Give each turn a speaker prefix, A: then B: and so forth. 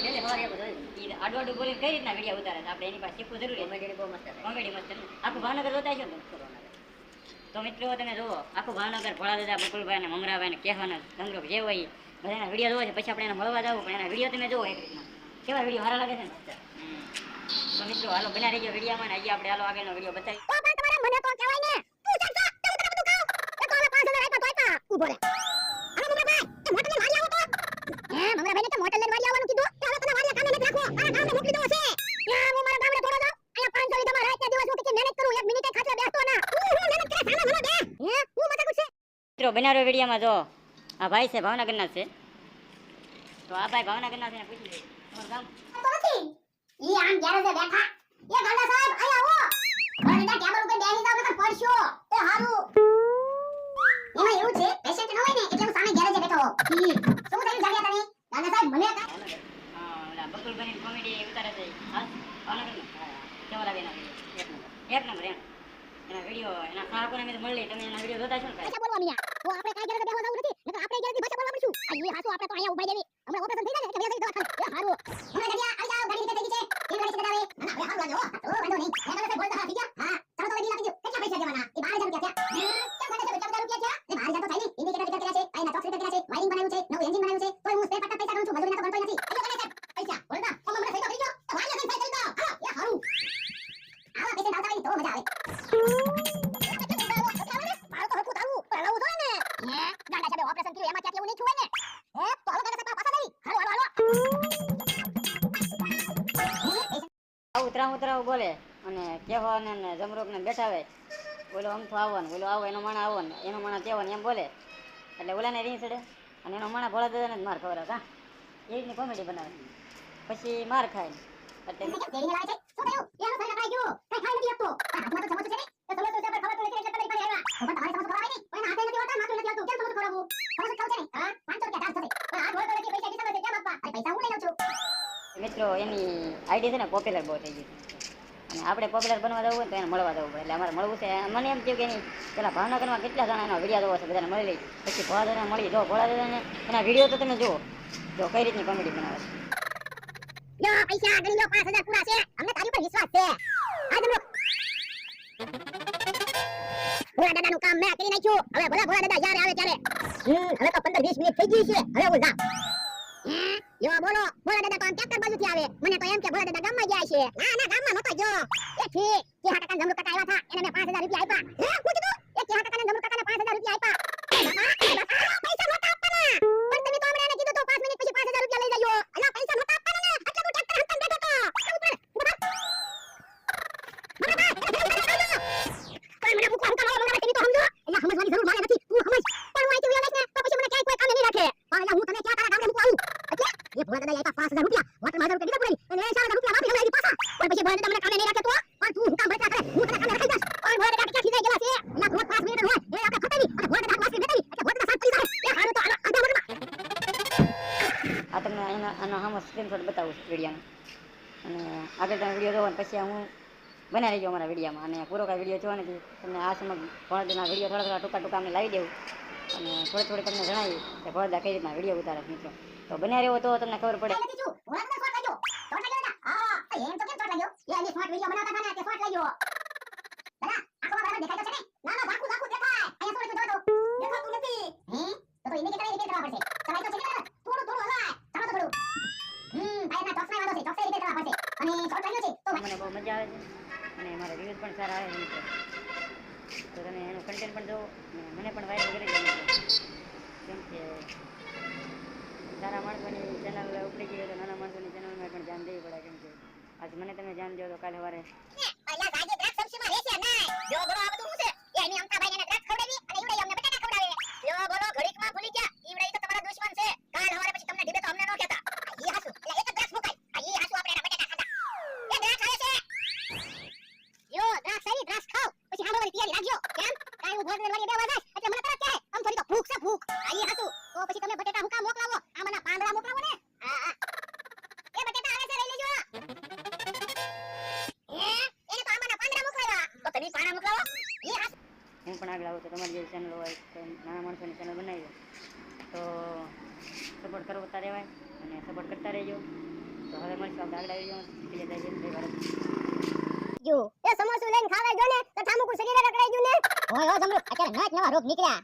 A: આડું આડું બોલીને કઈ રીતના વીડિયો ઉતારે આપણે એની પાસે શીખવું જરૂરી કોમેડી બહુ મસ્ત કોમેડી મસ્ત આખું ભાવનગર જોતા છો ને? તો મિત્રો તમે જુઓ આખું ભાવનગર ભોળા દાદા બકુલભાઈ ને મમરાભાઈ ને કહેવાના ધંધો જે હોય ઈ. બધાના વીડિયો જોવો છે. પછી આપણે એને મળવા જવું પણ એના વીડિયો તમે જુઓ એક રીતના. કેવા વીડિયો સારા લાગે છે ને? તો મિત્રો હાલો બના રહીજો વિડીયોમાં ને આજે આપણે હાલો આગળનો વીડિયો બતાવી
B: તો પણ તમારે મને તો કહેવાય ને તું ચાલ ચાલ તમે તને બધું કહો એ તો હવે 5000 આપ્યા તો આપ્યા ઊભો રે. અરે મમરાભાઈ એ મોટર લઈને આવો તો. હે મમરાભાઈ તો મોટર લઈને આવવાનું કીધું. તે હવે તને વાડીએ કામે નથી રાખવો મારા ગામને મોકલી દો છે. ત્યાં હું મારા ગામડે થોડો જાઉં અહીંયા 500 વીઘામાં રાતના દિવસ હું કેટલી મહેનત કરું એક મિનિટે ખાટલે બેસતો ના. હું હું મહેનત કરે સામે મને બે હે હું મજા કુછ
A: મિત્રો બનારો વિડીયોમાં જો આ ભાઈ છે ભાવનગરના છે. તો આ ભાઈ ભાવનગરના છે પૂછી લઈએ. તમારું ગામ?
B: તો નથી. ઈ આમ ગેરેજે બેઠા. એ ગાંડા સાહેબ અહીં આવો. ઘરડા ટેબલ ઉપર બેસી જાવ નકર પડશો. એ હારું. એમાં એવું છે પેશન્ટ ન હોય ને એટલે હું સામે ગેરેજે બેઠો હોઉં. ઈ શું થયું જાગ્યા તને ગાંડા સાહેબ મને
A: હા, ઓલા બકુલભાઈની કોમેડી ઉતારે છે. હા? હા, કેવો લાગે એના એક નંબર. એમ. એના વીડિયો એના ગ્રાહકોને મેં મળી તમે એના વીડિયો જોતા છો ને?
B: ભાષા બોલવા મિયા તો આપણે કાંઈ ગેરેજે બેહવા જવું નથી. નકર આપણે ગેરેજની ભાષા બોલવા પડશું આ હાસુ આપણે તો અહીંયા ઉભાઈ દેવી. હમણાં ઓપરેશન થઈ જાય ને એટલે વેલા જઈ દવાખાને એ હારું. હમણાં જગ્યા
A: ઉતરાવ બોલે. ને બેઠાવે ઓલો આવો ને, બોલો, આવો, એનો માણા આવો ને, એનો માણા તેવો ને, એમ બોલે. એટલે ઓલાને રીંગ ચડે અને એનો માણા ભોળા દાદાને જ માર એ રીતની કોમેડી બનાવે. પછી માર ખાય એટલે
B: તેડીને લાવે છે શું થયું એનો સહી લખાઈ ગયો કઈ ખાઈ નથી આપતો હાથમાં તો સમોસું છે ને તો સમોસું છે પણ ખબર તો નથી એટલે તમારી પાસે આવ્યા પણ તમારે સમોસું ખવડાવે નહીં પણ હાથે નથી હોતા માથું નથી આવતું કેમ સમોસું ખવડાવવું સમોસું ખાવ છે ને હા 500 રૂપિયા ચાર્જ થશે પણ હાથ વળતો નથી પૈસા કિસ્સામાં છે કેમ આપવા અરે પૈસા હું લઈ લઉં છું
A: મિત્રો એની આઈડી છે ને પોપ્યુલર બહુ થઈ ગઈ અને આપણે પોપ્યુલર બનવા જવું હોય તો એને મળવા જવું એટલે અમારે મળવું છે મને એમ થયું કે એની પેલા ભાવનગરમાં કેટલા જણા એના વીડિયો જોવો છે બધાને મળી લઈ પછી ભોળા મળી જો ભોળા દાદાને એના વીડિયો તો તમે જુઓ જો કઈ રીતની કોમેડી બનાવે છે
B: લો, પૈસા ગણી લો 5000 પૂરા છે. અમને તારી પર વિશ્વાસ છે. આ જમલો ભોળા દાદાનું કામ મેં કરી નાખ્યું. હવે ભોળા ભોળા દાદા જ્યારે આવે ત્યારે. હવે તો 15 20 મિનિટ થઈ ગઈ છે. હવે હું જા યો, બોલો. ભોળા દાદા તો આમ ટ્રેક્ટર આવે? મને તો એમ કે ભોળા દાદા ગામમાં ગયા છે. ના ના, ગામમાં નતો ગયો. એ ઠીક. કે હા કાકા જમરૂ કાકા આવ્યા હતા. એને મેં 5000 રૂપિયા આપ્યા. હે? હું કીધું? એ કે હા કાકા જમરૂ કાકાને 5000 રૂપિયા આપ્યા. ભોળા દાદા મને કામે નહીં રાખે તો? પણ તું હું કામ બચા કરે. હું તને કામે રાખી દઈશ પણ ભોળા દાદા ક્યાં ખીજાઈ છે? રોજ 5 મિનિટ હોય. એ આપણે ખતમી અને ભોળા દાદા વાસી બેઠી એટલે ભોળા દાદા સાત પડી જાય એ હારું તો આનો આધા મનમાં
A: આ તમને એના આનો આમાં સ્ક્રીનશોટ બતાવું અને આગળ તમે વીડિયો જોવો ને પછી હું બનાવી રહીજો અમારા વિડીયોમાં. અને પૂરો કાંઈ વીડિયો જોવા નથી તમને આ સમય ભોળાદાના વીડિયો થોડા થોડા ટૂંકા ટૂંકા અમે લાવી દેવું. અને થોડી થોડી તમને જણાવી કે ભોળાદા કઈ રીતના વીડિયો ઉતારે મિત્રો. તો બન્યા રહ્યો તો તમને ખબર પડે
B: નથી છું ભોળા દાદા શોર્ટ લાગ્યો શોર્ટ લાગ્યો બેટા હા એમ તો કેમ શોર્ટ લાગ્યો એ એની વિડિયો બનાવતા હતા ને, તે શોર્ટ લાગ્યો દાદા, આખો બરાબર દેખાય તો છે ને? ના ના ઝાકુ ઝાકુ દેખાય. અહીંયા થોડું જોવા દો દેખાતું નથી. હે તો તો ઇન્ડિકેટર રિપેર કરવા પડશે. ચલાઈ તો છે ને થોડું થોડું હલાય. ચાલો તો થોડું. હમ ભાઈ ના ચોકસાઈ વાળો છે ચોકસાઈ રિપેર કરવા પડશે. અને શોર્ટ લાગ્યો છે, તો
A: મને બહુ મજા આવે છે. અને મારા રિવ્યુઝ પણ સારા આવે છે તો તમે એનું કન્ટેન્ટ પણ જુઓ મને પણ વાયરલ કરી દો કેમ કે સારા માણસોની ચેનલ ઉપડી ગઈ હોય તો નાના માણસોની ચેનલમાં પણ ધ્યાન દેવી પડે કેમ કે આજ મને તમે જાણ દો તો કાલે સવારે
B: અલ્યા ગાજે દ્રાક્ષ સબ્જીમાં રહેશે નાય જો બોલો, આ બધું શું છે? એની અંકાભાઈ ને દ્રાક્ષ ખવડાવી અને ઈવડે અમને બટાકા ખવડાવે. લ્યો બોલો, ઘડીકમાં ભૂલી ગયા. ઈવડે તો તમારા દુશ્મન છે. કાલ સવારે પછી તમને ડીબે તો અમને નો કહેતા. ઈ હાસુ. એટલે એક જ દ્રાક્ષ મુકાય. આ ઈ હાસુ આપણે એના ખાતા. એ દ્રાક્ષ આવે છે. યો દ્રાક્ષ આવી દ્રાક્ષ ખાવ. પછી હાડવાની તૈયારી રાખજો. કેમ? કાઈ હું ભોજન
A: પણ આગળ આવો તો તમારી જે ચેનલ હોય તો નાના માણસોની ચેનલ બનાવી તો સપોર્ટ કરતા રહેવાય અને સપોર્ટ કરતા રહેજો. તો હવે મળશું આપણે આગળ આવી જાઓ જય ભારત.
B: જો, એ સમોસું લઈને ખાવા જો ને, તો ઠામુકુ શરીર રગડાઈ ગયું ને. હોય હો સમરો અત્યારે નવા રોગ નીકળ્યા.